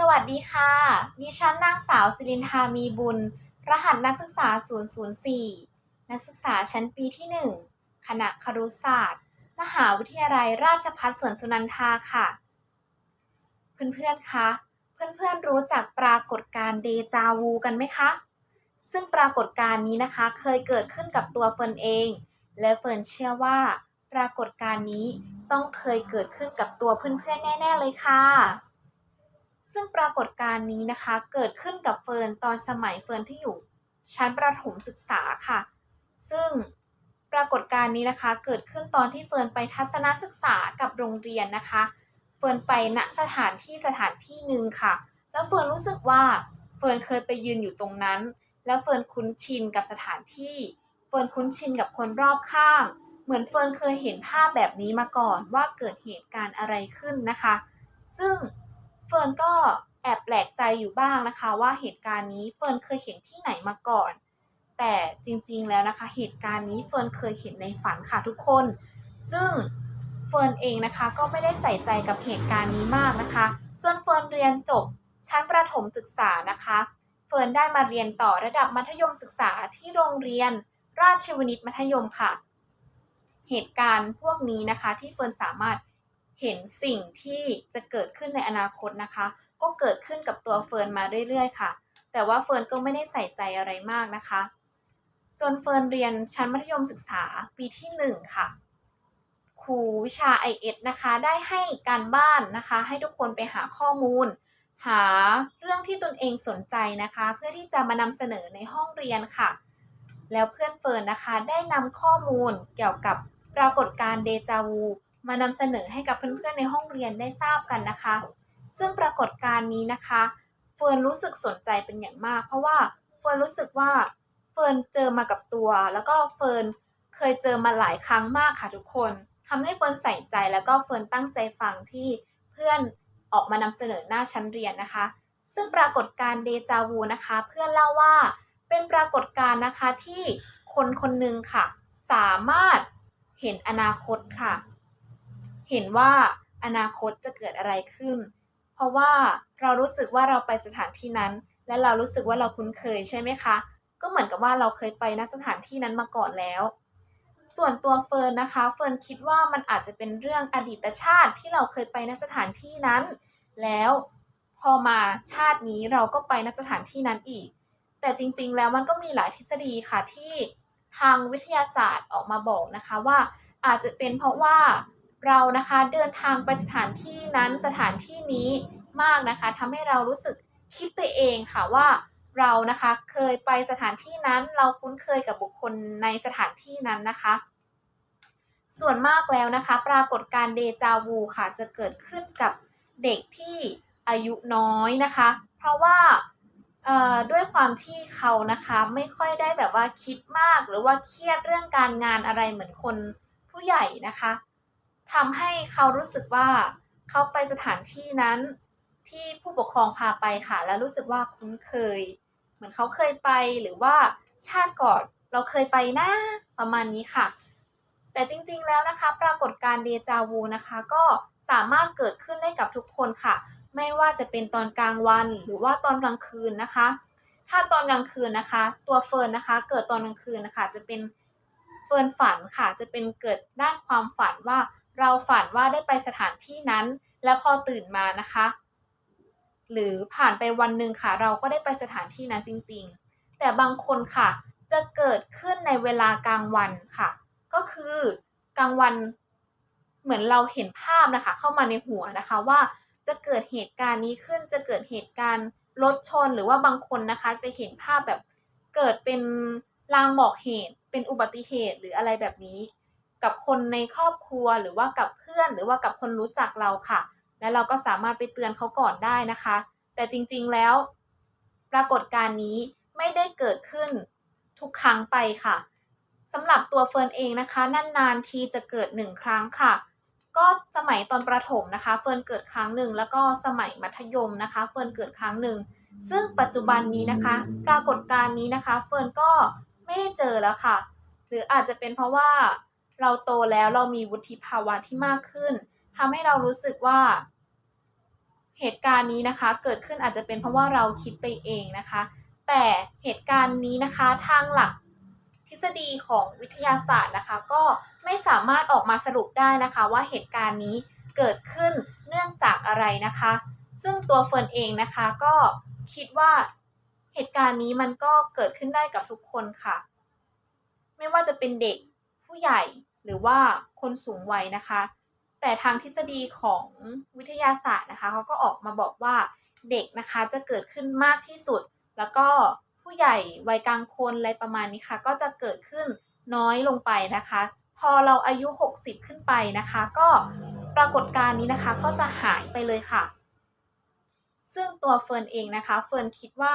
สวัสดีค่ะ ดิฉันนางสาวสิรินทามีบุญ รหัสนักศึกษา 004 นักศึกษาชั้นปีที่ 1 คณะครุศาสตร์ มหาวิทยาลัยราชภัฏสวนสุนันทาค่ะ เพื่อนๆ คะ เพื่อนๆ รู้จักปรากฏการณ์เดจาวูกันไหมคะ ซึ่งปรากฏการณ์นี้นะคะ เคยเกิดขึ้นกับตัวเฟิร์นเอง และเฟิร์นเชื่อว่า ปรากฏการณ์นี้ต้องเคยเกิดขึ้นกับตัวเพื่อนๆ แน่ ๆ เลยค่ะ ซึ่งปรากฏการณ์นี้นะคะเกิดขึ้นกับเฟิร์นตอนสมัยเฟิร์นที่อยู่ชั้นประถมศึกษาค่ะ ซึ่งปรากฏการณ์นี้นะคะเกิดขึ้นตอนที่เฟิร์นไปทัศนศึกษากับโรงเรียนนะคะ เฟิร์นไปณสถานที่สถานที่หนึ่งค่ะ แล้วเฟิร์นรู้สึกว่าเฟิร์นเคยไปยืนอยู่ตรงนั้น แล้วเฟิร์นคุ้นชินกับสถานที่ เฟิร์นคุ้นชินกับคนรอบข้าง เหมือนเฟิร์นเคยเห็นภาพแบบนี้มาก่อนว่าเกิดเหตุการณ์อะไรขึ้นนะคะ ซึ่ง เฟิร์นก็แอบแปลกใจอยู่บ้างนะคะ ว่าเหตุการณ์นี้เฟิร์นเคยเห็นที่ไหนมาก่อน แต่จริงๆแล้วนะคะ เหตุการณ์นี้เฟิร์นเคยเห็นในฝันค่ะทุกคน ซึ่งเฟิร์นเองนะคะก็ไม่ได้ใส่ใจกับเหตุการณ์นี้มากนะคะ จนเฟิร์นเรียนจบชั้นประถมศึกษานะคะ เฟิร์นได้มาเรียนต่อระดับมัธยมศึกษาที่โรงเรียนราชวินิตมัธยมค่ะ เหตุการณ์พวกนี้นะคะที่เฟิร์นสามารถ เห็นสิ่งที่จะเกิดขึ้นในอนาคตนะคะ ก็เกิดขึ้นกับตัวเฟิร์นมาเรื่อยๆ ค่ะ แต่ว่าเฟิร์นก็ไม่ได้ใส่ใจอะไรมากนะคะ จนเฟิร์นเรียนชั้นมัธยมศึกษาปีที่หนึ่งค่ะครูวิชา IS นะคะ ได้ให้การบ้านนะคะ ให้ทุกคนไปหาข้อมูล หาเรื่องที่ตนเองสนใจนะคะ เพื่อที่จะมานำเสนอในห้องเรียนค่ะ แล้วเพื่อนเฟิร์นนะคะ ได้นำข้อมูลเกี่ยวกับปรากฏการณ์เดจาวู มานำเสนอให้กับเพื่อนๆในห้องเรียนได้ทราบกันนะคะ ซึ่งปรากฏการณ์นี้นะคะเฟิร์นรู้สึกสนใจเป็นอย่างมาก เพราะว่าเฟิร์นรู้สึกว่าเฟิร์นเจอมากับตัว แล้วก็เฟิร์นเคยเจอมาหลายครั้งมากค่ะทุกคนทำให้เฟิร์นใส่ใจแล้วก็เฟิร์นตั้งใจฟังที่เพื่อนออกมานำเสนอหน้าชั้นเรียนนะคะ ซึ่งปรากฏการณ์เดจาวูนะคะ เพื่อนเล่าว่าเป็นปรากฏการณ์นะคะที่คนคนหนึ่งค่ะ สามารถเห็นอนาคตค่ะ เห็นว่าอนาคตจะเกิดอะไรขึ้น เพราะว่าเรารู้สึกว่าเราไปสถานที่นั้น และเรารู้สึกว่าเราคุ้นเคยใช่ไหมคะ ก็เหมือนกับว่าเราเคยไปณสถานที่นั้นมาก่อนแล้ว ส่วนตัวเฟิร์นนะคะ เฟิร์นคิดว่ามันอาจจะเป็นเรื่องอดีตชาติที่เราเคยไปณสถานที่นั้น แล้วพอมาชาตินี้เราก็ไปณสถานที่นั้นอีก แต่จริงๆ แล้วมันก็มีหลายทฤษฎีค่ะที่ทางวิทยาศาสตร์ออกมาบอกนะคะว่าอาจจะเป็นเพราะว่า เรานะคะเดินทางไปสถานที่นั้นสถานที่นี้มากนะคะทำให้เรารู้สึกคิดไปเองค่ะว่าเรานะคะเคยไปสถานที่นั้นเราคุ้นเคยกับบุคคลในสถานที่นั้นนะคะ ส่วนมากแล้วนะคะ ปรากฏการเดจาวูค่ะจะเกิดขึ้นกับเด็กที่อายุน้อยนะคะ เพราะว่าด้วยความที่เขานะคะไม่ค่อยได้แบบว่าคิดมากหรือว่าเครียดเรื่องการงานอะไรเหมือนคนผู้ใหญ่นะคะ ทำให้เขารู้สึกว่าเขาไปสถานที่นั้นที่ผู้ปกครองพาไปค่ะ แล้วรู้สึกว่าคุ้นเคย เหมือนเขาเคยไปหรือว่าชาติก่อนเราเคยไปนะประมาณนี้ค่ะ แต่จริงๆแล้วนะคะ ปรากฏการเดจาวูนะคะ ก็สามารถเกิดขึ้นได้กับทุกคนค่ะ ไม่ว่าจะเป็นตอนกลางวันหรือว่าตอนกลางคืนนะคะ ถ้าตอนกลางคืนนะคะ ตัวเฟิร์นนะคะ เกิดตอนกลางคืนนะคะจะเป็นเฟิร์นฝันค่ะ จะเป็นเกิดด้านความฝันว่า เราฝันว่าได้ไปสถานที่นั้น แล้วพอตื่นมานะคะ หรือผ่านไปวันหนึ่งค่ะ เราก็ได้ไปสถานที่นั้นจริง ๆ แต่บางคนค่ะ จะเกิดขึ้นในเวลากลางวันค่ะ ก็คือกลางวันเหมือนเราเห็นภาพนะคะ เข้ามาในหัวนะคะว่าจะเกิดเหตุการณ์นี้ขึ้นจะเกิดเหตุการณ์รถชนหรือว่าบางคนนะคะจะเห็นภาพแบบเกิดเป็นลางบอกเหตุ เป็นอุบัติเหตุหรืออะไรแบบนี้ กับคนในครอบครัวหรือว่ากับเพื่อนหรือว่ากับคนรู้จักเราค่ะ และเราก็สามารถไปเตือนเขาก่อนได้นะคะ แต่จริงๆแล้ว ปรากฏการณ์นี้ไม่ได้เกิดขึ้นทุกครั้งไปค่ะสำหรับตัวเฟิร์นเองนะคะนานๆทีจะเกิดหนึ่งครั้งค่ะ ก็สมัยตอนประถมนะคะเฟิร์นเกิดครั้งหนึ่งแล้วก็สมัยมัธยมนะคะเฟิร์นเกิดครั้งหนึ่งซึ่งปัจจุบันนี้นะคะ ปรากฏการณ์นี้นะคะเฟิร์นก็ไม่ได้เจอแล้วค่ะ หรืออาจจะเป็นเพราะว่า เราโตแล้วเรามีวุฒิภาวะที่มากขึ้นทำให้เรารู้สึกว่า เหตุการณ์นี้นะคะ เกิดขึ้นอาจจะเป็นเพราะว่าเราคิดไปเองนะคะ แต่เหตุการณ์นี้นะคะทางหลักทฤษฎีของวิทยาศาสตร์นะคะ ก็ไม่สามารถออกมาสรุปได้นะคะ ว่าเหตุการณ์นี้เกิดขึ้นเนื่องจากอะไรนะคะ ซึ่งตัวเฟิร์นเองนะคะก็คิดว่าเหตุการณ์นี้มันก็เกิดขึ้นได้กับทุกคนค่ะ ไม่ว่าจะเป็นเด็กผู้ใหญ่ หรือว่าคนสูงวัยนะคะ แต่ทางทฤษฎีของวิทยาศาสตร์นะคะเขาก็ออกมาบอกว่าเด็กนะคะจะเกิดขึ้นมากที่สุด แล้วก็ผู้ใหญ่วัยกลางคนอะไรประมาณนี้ค่ะ ก็จะเกิดขึ้นน้อยลงไปนะคะ พอเราอายุ 60 ขึ้นไปนะคะ ก็ปรากฏการณ์นี้นะคะก็จะหายไปเลยค่ะ ซึ่งตัวเฟิร์นเองนะคะ เฟิร์นคิดว่า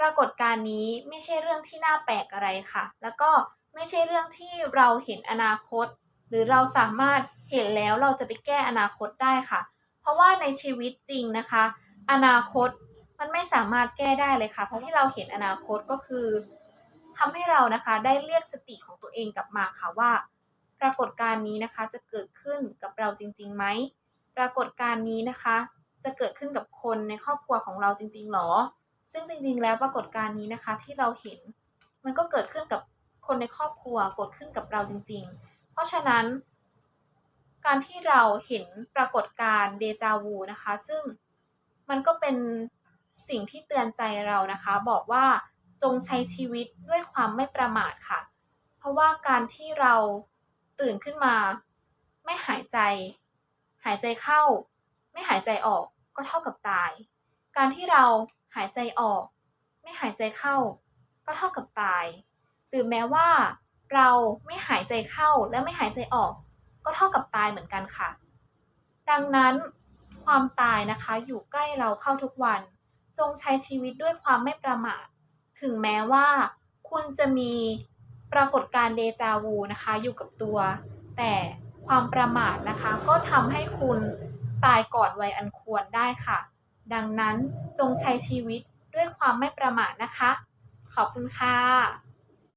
ปรากฏการณ์นี้ไม่ใช่เรื่องที่น่าแปลกอะไรค่ะ แล้วก็ ไม่ใช่เรื่องที่เราเห็นอนาคต หรือเราสามารถเห็นแล้วเราจะไปแก้อนาคตได้ค่ะ เพราะว่าในชีวิตจริงนะคะ อนาคตมันไม่สามารถแก้ได้เลยค่ะ เพราะที่เราเห็นอนาคตก็คือทำให้เรานะคะได้เรียกสติของตัวเองกลับมาค่ะว่า ปรากฏการณ์นี้นะคะจะเกิดขึ้นกับเราจริงๆไหมปรากฏการณ์นี้นะคะ จะเกิดขึ้นกับคนในครอบครัวของเราจริงๆหรอ ซึ่งจริงๆ แล้วปรากฏการณ์นี้นะคะที่เราเห็น มันก็เกิดขึ้นกับ คนในครอบครัวเกิดขึ้นกับเราจริง ๆ เพราะฉะนั้น การที่เราเห็นปรากฏการณ์เดจาวูนะคะ ซึ่งมันก็เป็นสิ่งที่เตือนใจเรานะคะ บอกว่าจงใช้ชีวิตด้วยความไม่ประมาทค่ะ เพราะว่าการที่เราตื่นขึ้นมา ไม่หายใจ หายใจเข้า ไม่หายใจออกก็เท่ากับตาย การที่เราหายใจออก ไม่หายใจเข้า ก็เท่ากับตาย รือแม้ว่าเราไม่หายใจเข้าและไม่หายใจออก ก็เท่ากับตายเหมือนกันค่ะ ดังนั้นความตายนะคะอยู่ใกล้เราเข้าทุกวัน จงใช้ชีวิตด้วยความไม่ประมาท ถึงแม้ว่าคุณจะมีปรากฏการณ์เดจาวูนะคะ อยู่กับตัว แต่ความประมาทนะคะ ก็ทำให้คุณตายก่อนวัยอันควรได้ค่ะ ดังนั้นจงใช้ชีวิตด้วยความไม่ประมาทนะคะ ขอบคุณค่ะ